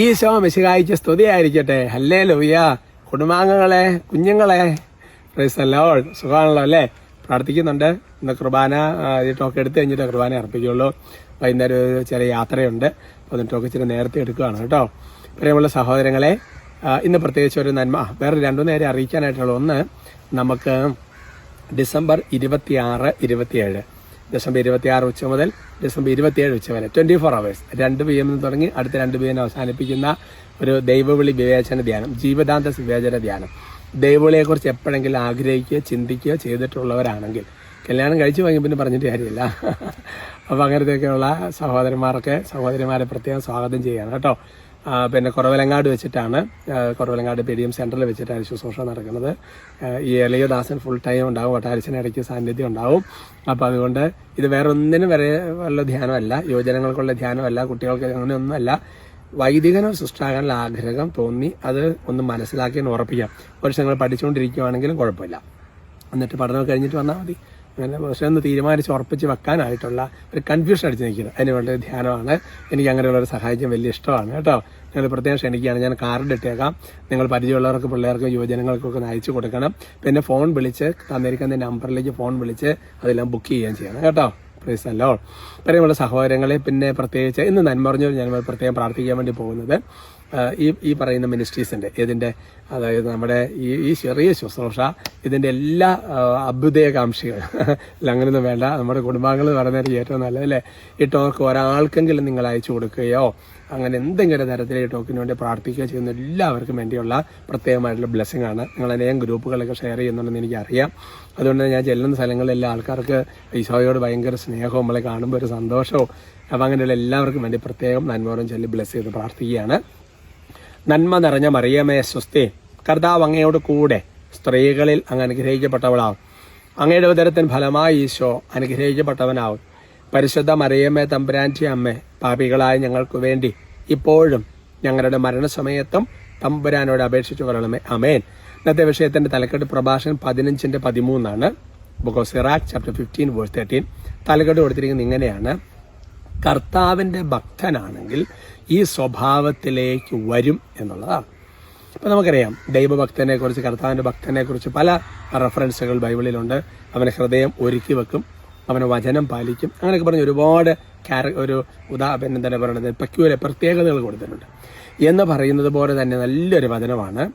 ഈശോ മിശിഹായിക്ക് സ്തുതിയായിരിക്കട്ടെ. ഹല്ലേ ലൂയ കുടുംബാംഗങ്ങളെ കുഞ്ഞുങ്ങളെ. പ്രൈസല്ലോ സുഖമാണല്ലോ അല്ലേ? പ്രാർത്ഥിക്കുന്നുണ്ട്. ഇന്ന് കുർബാന ഈ ടോക്ക് എടുത്ത് കഴിഞ്ഞിട്ട് കുർബാന അർപ്പിക്കുള്ളൂ വൈകുന്നേരം ഒരു ചെറിയ യാത്രയുണ്ട്. അപ്പോൾ അതിന് ടോക്ക് ഇച്ചിരി നേരത്തെ എടുക്കുകയാണ് കേട്ടോ. പ്രിയമുള്ള സഹോദരങ്ങളെ ഇന്ന് പ്രത്യേകിച്ച് ഒരു നന്മ വേറെ രണ്ടു നേരം അറിയിക്കാനായിട്ടുള്ള ഒന്ന് നമുക്ക് ഡിസംബർ ഇരുപത്തിയാറ് ഇരുപത്തിയേഴ്. ഡിസംബർ ഇരുപത്തിയാറ് ഉച്ച മുതൽ ഡിസംബർ ഇരുപത്തിയേഴ് ഉച്ച വരെ. ട്വന്റി ഫോർ അവേഴ്സ് രണ്ട് പി എം തുടങ്ങി അടുത്ത രണ്ട് പി എം അവസാനിപ്പിക്കുന്ന ഒരു ദൈവവിളി വിവേചന ധ്യാനം ജീവദാന്ത വിവേചന ധ്യാനം. ദൈവവിളിയെക്കുറിച്ച് എപ്പോഴെങ്കിലും ആഗ്രഹിക്കുക ചിന്തിക്കുക ചെയ്തിട്ടുള്ളവരാണെങ്കിൽ കല്യാണം കഴിച്ചു വാങ്ങി പിന്നെ പറഞ്ഞിട്ട് കാര്യമില്ല. അപ്പോൾ അങ്ങനത്തെയൊക്കെയുള്ള സഹോദരന്മാർക്ക് സഹോദരിമാരെ പ്രത്യേകം സ്വാഗതം ചെയ്യണം കേട്ടോ. പിന്നെ കുറവലങ്ങാട് വെച്ചിട്ടാണ് കുറവലങ്ങാട് പി ഡി എം സെന്ററിൽ വെച്ചിട്ടാണ് ശുശ്രൂഷ നടക്കുന്നത്. ഈ ഈ ദാസൻ ഫുൾ ടൈം ഉണ്ടാവും ഒട്ടാരിച്ചിന് ഇടയ്ക്ക് സാന്നിധ്യം ഉണ്ടാവും. അപ്പോൾ അതുകൊണ്ട് ഇത് വേറെ ഒന്നിനും വരെ ഉള്ള ധ്യാനമല്ല യുവജനങ്ങൾക്കുള്ള ധ്യാനമല്ല കുട്ടികൾക്ക് അങ്ങനെയൊന്നുമല്ല. വൈദികനോ സൃഷ്ടാകാനുള്ള ആഗ്രഹം തോന്നി അത് ഒന്ന് മനസ്സിലാക്കി ഉറപ്പിക്കാം. കുറച്ച് നിങ്ങൾ പഠിച്ചുകൊണ്ടിരിക്കുകയാണെങ്കിലും കുഴപ്പമില്ല. എന്നിട്ട് പഠനം കഴിഞ്ഞിട്ട് വന്നാൽ മതി. അങ്ങനെ പക്ഷേ ഒന്ന് തീരുമാനിച്ച് ഉറപ്പിച്ച് വെക്കാനായിട്ടുള്ള ഒരു കൺഫ്യൂഷൻ അടിച്ച് നിൽക്കുന്നത് അതിന് വേണ്ട ധ്യാനമാണ്. എനിക്ക് അങ്ങനെയുള്ള ഒരു സഹായിക്കാൻ വലിയ ഇഷ്ടമാണ്. കേട്ടോ? നിങ്ങൾ പ്രത്യേകം ക്ഷണിക്കുകയാണ്. ഞാൻ കാർഡ് ഇട്ടേക്കാം. നിങ്ങൾ പരിചയമുള്ളവർക്ക് പിള്ളേർക്കും യുവജനങ്ങൾക്കൊക്കെ അയച്ചു കൊടുക്കണം. പിന്നെ ഫോൺ വിളിച്ച് തന്നിരിക്കുന്ന നമ്പറിലേക്ക് ഫോൺ വിളിച്ച് അതെല്ലാം ബുക്ക് ചെയ്യുകയും ചെയ്യണം. കേട്ടോ? പ്ലീസ് അല്ലോ പ്രിയമുള്ള സഹോദരങ്ങളെ പിന്നെ പ്രത്യേകിച്ച് ഇന്ന് നന്മറിഞ്ഞു ഞാൻ പ്രത്യേകം പ്രാർത്ഥിക്കാൻ വേണ്ടി പോകുന്നത്. ഈ ഈ പറയുന്ന മിനിസ്ട്രീസിന്റെ ഇതിന്റെ അതായത് നമ്മുടെ ഈ ഈ ചെറിയ ശുശ്രൂഷ ഇതിന്റെ എല്ലാ അഭ്യുദയകാംക്ഷികൾ. അല്ല അങ്ങനെയൊന്നും വേണ്ട. നമ്മുടെ കുടുംബാംഗങ്ങൾ പറയുന്നത് ഏറ്റവും നല്ലതല്ലേ ഈ ടോക്ക് ഒരാൾക്കെങ്കിലും നിങ്ങൾ അയച്ചു കൊടുക്കുകയോ അങ്ങനെ എന്തെങ്കിലും തരത്തിൽ ഈ ടോക്കിന് വേണ്ടി പ്രാർത്ഥിക്കുകയോ ചെയ്യുന്ന എല്ലാവർക്കും വേണ്ടിയുള്ള പ്രത്യേകമായിട്ടുള്ള ബ്ലെസ്സിങ് ആണ് നിങ്ങൾ അനേകം ഗ്രൂപ്പുകളൊക്കെ ഷെയർ ചെയ്യുന്നുണ്ടെന്ന് എനിക്കറിയാം. അതുകൊണ്ട് ഞാൻ ചെല്ലുന്ന സ്ഥലങ്ങളിലെല്ലാം ആൾക്കാർക്ക് ഈശോയോട് ഭയങ്കര സ്നേഹവും നമ്മളെ കാണുമ്പോൾ ഒരു സന്തോഷവും. അപ്പം അങ്ങനെയുള്ള എല്ലാവർക്കും വേണ്ടി പ്രത്യേകം നന്മോറും ചൊല്ലി ബ്ലെസ് ചെയ്ത് പ്രാർത്ഥിക്കുകയാണ്. നന്മ നിറഞ്ഞ മറിയമേ സ്വസ്തി. കർത്താവ് അങ്ങയോട് കൂടെ സ്ത്രീകളിൽ അങ്ങ് അനുഗ്രഹിക്കപ്പെട്ടവളാവും. അങ്ങയുടെ ഉദരത്തിന് ഫലമായി ഈശോ അനുഗ്രഹിക്കപ്പെട്ടവനാവും. പരിശുദ്ധ മറിയമ്മേ തമ്പുരാന്റെ അമ്മ പാപികളായ ഞങ്ങൾക്ക് വേണ്ടി ഇപ്പോഴും ഞങ്ങളുടെ മരണസമയത്തും തമ്പുരാനോട് അപേക്ഷിച്ചു വരണമേ. അമേൻ ഇന്നത്തെ വിഷയത്തിന്റെ തലക്കെട്ട് പ്രഭാഷണം പതിനഞ്ചിന്റെ പതിമൂന്നാണ്. Book of Sirach chapter fifteen verse thirteen തലക്കെട്ട് കൊടുത്തിരിക്കുന്നത് ഇങ്ങനെയാണ്. കർത്താവിന്റെ ഭക്തനാണെങ്കിൽ ഈ സ്വഭാവത്തിലേക്ക് വരും എന്നുള്ളതാണ്. ഇപ്പം നമുക്കറിയാം ദൈവഭക്തനെ കുറിച്ച് കർത്താവിന്റെ ഭക്തനെക്കുറിച്ച് പല റെഫറൻസുകൾ ബൈബിളിലുണ്ട്. അവന് ഹൃദയം ഒരുക്കി വെക്കും അവന് വചനം പാലിക്കും. അങ്ങനെയൊക്കെ പറഞ്ഞ് ഒരുപാട് ക്യാര ഒരു ഉദാഹരണം തന്നെ പറയുന്നത് പെക്യൂല പ്രത്യേകതകൾ കൊടുത്തിട്ടുണ്ട്. എന്ന് പറയുന്നത് പോലെ തന്നെ നല്ലൊരു വചനമാണ്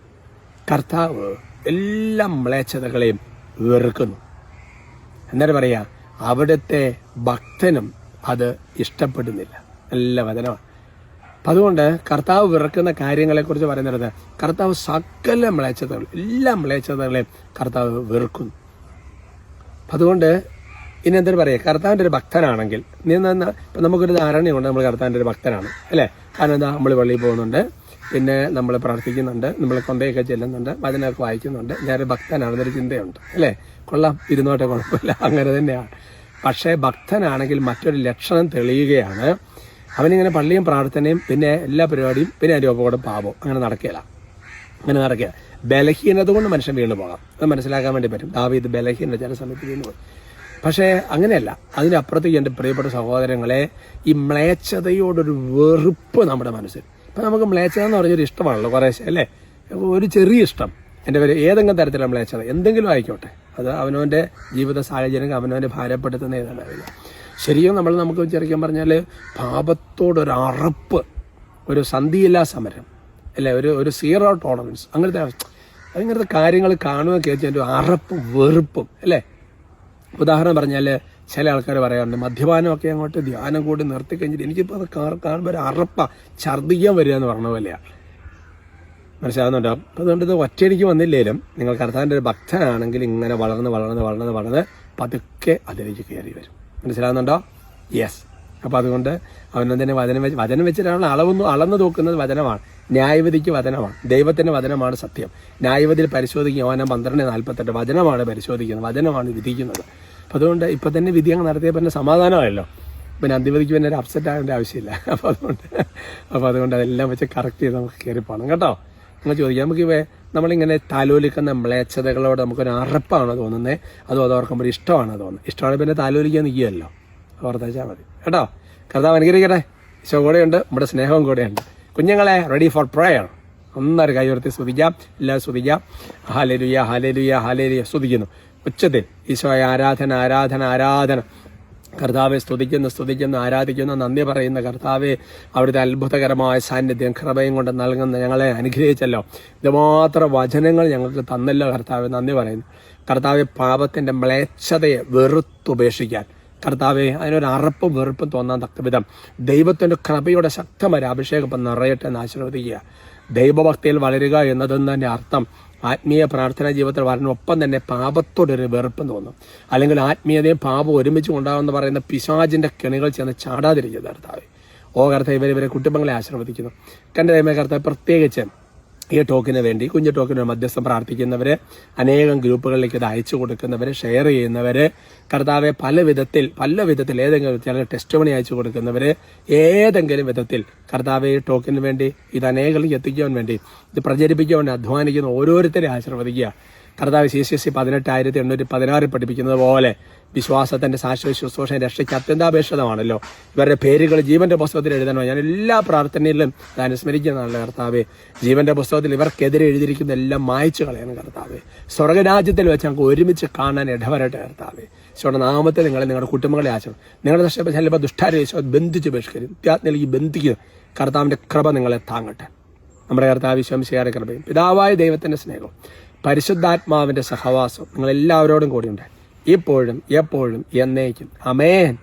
കർത്താവ് എല്ലാ മ്ലേച്ഛതകളെയും വെറുക്കുന്നു. എന്നിട്ട് പറയുക അവിടുത്തെ ഭക്തനും അത് ഇഷ്ടപ്പെടുന്നില്ല. നല്ല വചനമാണ്. അപ്പം അതുകൊണ്ട് കർത്താവ് വിറക്കുന്ന കാര്യങ്ങളെക്കുറിച്ച് പറയുന്നത് കർത്താവ് സകല മ്ലേച്ഛതകൾ എല്ലാ മ്ലേച്ഛതകളെയും കർത്താവ് വെറുക്കുന്നു. അതുകൊണ്ട് ഇനി എന്തൊരു പറയുക കർത്താവിന്റെ ഒരു ഭക്തനാണെങ്കിൽ നീ നിന്ന് ഇപ്പം നമുക്കൊരു ധാരണയുണ്ട് നമ്മൾ കർത്താവിന്റെ ഒരു ഭക്തനാണ് അല്ലേ? കാരണം എന്താ? നമ്മൾ പള്ളിയിൽ പോകുന്നുണ്ട് പിന്നെ നമ്മൾ പ്രാർത്ഥിക്കുന്നുണ്ട് നമ്മൾ കൊന്തയൊക്കെ ചെല്ലുന്നുണ്ട് വചനമൊക്കെ വായിക്കുന്നുണ്ട് ഞാനൊരു ഭക്തനാണെന്നൊരു ചിന്തയുണ്ട് അല്ലേ? കൊള്ളാം ഇരുന്നോട്ടെ കുഴപ്പമില്ല അങ്ങനെ തന്നെയാണ്. പക്ഷേ ഭക്തനാണെങ്കിൽ മറ്റൊരു ലക്ഷണം തെളിയുകയാണ് അവനിങ്ങനെ പള്ളിയും പ്രാർത്ഥനയും പിന്നെ എല്ലാ പരിപാടിയും പിന്നെ അതിന്റെ ഒപ്പം പാപം അങ്ങനെ നടക്കുകയില്ല. അങ്ങനെ നടക്കുക ബലഹീനത കൊണ്ട് മനുഷ്യൻ വീണ്ടു പോകാം. അത് മനസ്സിലാക്കാൻ വേണ്ടി പറ്റും. ദാവീദ് ബലഹീനത ചില സമയത്ത് വീണ്ടു പോയി. പക്ഷേ അങ്ങനെയല്ല. അതിനപ്പുറത്തേക്ക് എന്റെ പ്രിയപ്പെട്ട സഹോദരങ്ങളെ ഈ മ്ലേച്ഛതയോടൊരു വെറുപ്പ് നമ്മുടെ മനസ്സിൽ. ഇപ്പം നമുക്ക് മ്ലേച്ഛത എന്ന് പറഞ്ഞൊരു ഇഷ്ടമാണല്ലോ കുറേശ്ശെ അല്ലേ? ഒരു ചെറിയ ഇഷ്ടം. എന്റെ പേര് ഏതെങ്കിലും തരത്തിലുള്ള മ്ലേച്ഛത. എന്തെങ്കിലും ആയിക്കോട്ടെ. അത് അവനവന്റെ ജീവിത സാഹചര്യം അവനവന്റെ ഭാരപ്പെടുത്തുന്ന ഏതാണ്ടാവില്ല ശരിക്കും നമ്മൾ നമുക്ക് വിചാരിക്കാൻ പറഞ്ഞാൽ പാപത്തോടൊരു അറപ്പ് ഒരു സന്ധിയില്ലാ സമരം അല്ലേ? ഒരു ഒരു സീറോ ടോളറൻസ് അങ്ങനത്തെ. അങ്ങനത്തെ കാര്യങ്ങൾ കാണുക കേൾക്കാൻ ഒരു അറപ്പും വെറുപ്പും അല്ലേ? ഉദാഹരണം പറഞ്ഞാൽ ചില ആൾക്കാർ പറയാറുണ്ട് മദ്യപാനമൊക്കെ അങ്ങോട്ട് ധ്യാനം കൂടി നിർത്തി കഴിഞ്ഞിട്ട് എനിക്കിപ്പോൾ അത് കാണുമ്പോൾ ഒരു അറപ്പ ഛർദ്ദിക്കാൻ വരിക എന്ന് പറഞ്ഞ പോലെയാണ് മനസ്സിലാകുന്നുണ്ടോ അപ്പം അതുകൊണ്ട് ഇത് ഒറ്റയടിക്ക് വന്നില്ലേലും നിങ്ങൾ കർത്താന്റെ ഒരു ഭക്തനാണെങ്കിൽ ഇങ്ങനെ വളർന്ന് വളർന്ന് വളർന്ന് വളർന്ന് പതുക്കെ അതിലേക്ക് കയറി വരും. മനസ്സിലാകുന്നുണ്ടോ യെസ് അപ്പോൾ അതുകൊണ്ട് അവനതിനെ വചനം വെച്ച് വചനം വെച്ചിട്ടാണ് അളവൊന്നും അളന്നു തോക്കുന്നത് വചനമാണ്. ന്യായവതിക്ക് വചനമാണ്. ദൈവത്തിന്റെ വചനമാണ് സത്യം. ന്യായവതിൽ പരിശോധിക്കും. യോഹന്നാൻ പന്ത്രണ്ട് നാൽപ്പത്തെട്ട്. വചനമാണ് പരിശോധിക്കുന്നത്. വചനമാണ് വിധിക്കുന്നത്. അപ്പോൾ അതുകൊണ്ട് ഇപ്പം തന്നെ വിധി അങ്ങ് നടത്തിയപ്പോൾ തന്നെ സമാധാനമായല്ലോ. പിന്നെ അന്തിപതിക്ക് പിന്നെ ഒരു അപ്സെറ്റ് ആകേണ്ട ആവശ്യമില്ല. അപ്പോൾ അതുകൊണ്ട് അപ്പോൾ അതുകൊണ്ട് അതെല്ലാം വെച്ച് കറക്റ്റ് ചെയ്ത് നമുക്ക് കയറി പോകണം കേട്ടോ? നിങ്ങൾ ചോദിക്കാം. നമുക്ക് നമ്മളിങ്ങനെ താലോലിക്കുന്ന മ്ലേച്ഛതകളോട് നമുക്കൊരു അറപ്പാണ് തോന്നുന്നത് അതും അത് ഓർക്കുമ്പോൾ ഇഷ്ടമാണ് തോന്നുന്നത് ഇഷ്ടമാണ് പിന്നെ താലോലിക്കാൻ നിൽക്കുകയല്ലോ ഓർത്താച്ചാൽ മതി. കേട്ടോ? കർത്താവ് അനുകരിക്കട്ടെ ഈശോ കൂടെയുണ്ട് നമ്മുടെ സ്നേഹവും കൂടെയുണ്ട്. കുഞ്ഞുങ്ങളെ റെഡി ഫോർ പ്രയർ ഒന്നൊരു കൈ ഉയർത്തി സ്തുതിക്കാം. എല്ലാം സ്തുതിക്കാം. ഹാലലുയ ഹാലലുയ ഹാലലുയ സ്തുതിക്കുന്നു. ഉച്ചത്തിൽ ഈശോയെ ആരാധന ആരാധന ആരാധന. കർത്താവെ സ്തുതിക്കുന്നു സ്തുതിക്കുന്നു ആരാധിക്കുന്ന നന്ദി പറയുന്ന കർത്താവെ അവിടുത്തെ അത്ഭുതകരമായ സാന്നിധ്യം കൃപയും കൊണ്ട് നൽകുന്ന ഞങ്ങളെ അനുഗ്രഹിച്ചല്ലോ. ഇതുമാത്രം വചനങ്ങൾ ഞങ്ങൾക്ക് തന്നല്ലോ കർത്താവ് നന്ദി പറയുന്നു. കർത്താവെ പാപത്തിന്റെ മ്ലേച്ഛതയെ വെറുത്തുപേക്ഷിക്കാൻ കർത്താവെ അതിനൊരു അറപ്പും വെറുപ്പും തോന്നാൻ തക്ക വിധം ദൈവത്തിന്റെ കൃപയുടെ ശക്തമായ അഭിഷേകം നിറയട്ടെ എന്ന് ആശീർവദിക്കുക. ദൈവഭക്തിയിൽ വളരുക എന്നതെന്നതിന്റെ അർത്ഥം ആത്മീയ പ്രാർത്ഥനാ ജീവിതത്തിൽ വരണം ഒപ്പം തന്നെ പാപത്തോടൊരു വെറുപ്പ് തോന്നും. അല്ലെങ്കിൽ ആത്മീയതയും പാപം ഒരുമിച്ച് കൊണ്ടാകുമെന്ന് പറയുന്ന പിശാചിന്റെ കെണികൾ ചെന്ന് ചാടാതിരിക്കുക കർത്താവ്. ഓ കർത്താവ് ഇവരെ ഇവരെ കുടുംബങ്ങളെ ആശീർവദിക്കുന്നു. കണ്ട കർത്താവ് പ്രത്യേകിച്ച് ഈ ടോക്കിന് വേണ്ടി കുഞ്ഞു ടോക്കിന് മധ്യസ്ഥം പ്രാർത്ഥിക്കുന്നവരെ അനേകം ഗ്രൂപ്പുകളിലേക്ക് ഇത് അയച്ചു കൊടുക്കുന്നവരെ ഷെയർ ചെയ്യുന്നവരെ കർത്താവെ പല വിധത്തിൽ പല വിധത്തിൽ ഏതെങ്കിലും ചില ടെസ്റ്റ് മണി അയച്ചു കൊടുക്കുന്നവര് ഏതെങ്കിലും വിധത്തിൽ കർത്താവെ ഈ ടോക്കിന് വേണ്ടി ഇത് അനേകളിലേക്ക് എത്തിക്കാൻ വേണ്ടി ഇത് പ്രചരിപ്പിക്കാൻ വേണ്ടി അധ്വാനിക്കുന്ന ഓരോരുത്തരെ ആശീർവദിക്കുക. കർത്താവ് സി സി എസ് സി പതിനെട്ടായിരത്തി എണ്ണൂറ്റി പതിനാറിൽ പഠിപ്പിക്കുന്നത് പോലെ വിശ്വാസത്തിന്റെ സാശ്വത ശുശ്രൂഷ രക്ഷയ്ക്ക് അത്യന്താപേക്ഷിതമാണല്ലോ. ഇവരുടെ പേരുകൾ ജീവന്റെ പുസ്തകത്തിൽ എഴുതണോ ഞാൻ എല്ലാ പ്രാർത്ഥനയിലും ഇത് അനുസ്മരിക്കുന്നതാണ് കർത്താവ്. ജീവന്റെ പുസ്തകത്തിൽ ഇവർക്കെതിരെ എഴുതിയിരിക്കുന്ന എല്ലാം മായച്ചു കളയണം കർത്താവ്. സ്വർഗരാജ്യത്തിൽ വെച്ച് നമുക്ക് ഒരുമിച്ച് കാണാൻ ഇടവരട്ടെ കർത്താവ്. ഈശോയുടെ നാമത്തെ നിങ്ങൾ നിങ്ങളുടെ കുടുംബങ്ങളെ ആശ്രമം നിങ്ങളുടെ ചിലപ്പോൾ ദുഷ്ടാരെ ഈശോ ബന്ധിച്ച് ബഹിഷ്കരിക്കും. നിത്യാത്മയിലേക്ക് ബന്ധിക്കും. കർത്താവിന്റെ കൃപ നിങ്ങളെ താങ്ങട്ടെ. നമ്മുടെ കർത്താവ് വിശ്വംശിയാരെ കൃപയും. പിതാവായ ദൈവത്തിന്റെ സ്നേഹവും. പരിശുദ്ധാത്മാവിന്റെ സഹവാസം നിങ്ങളെല്ലാവരോടും കൂടിയുണ്ട് ഇപ്പോഴും എപ്പോഴും എന്നേക്കും. അമേൻ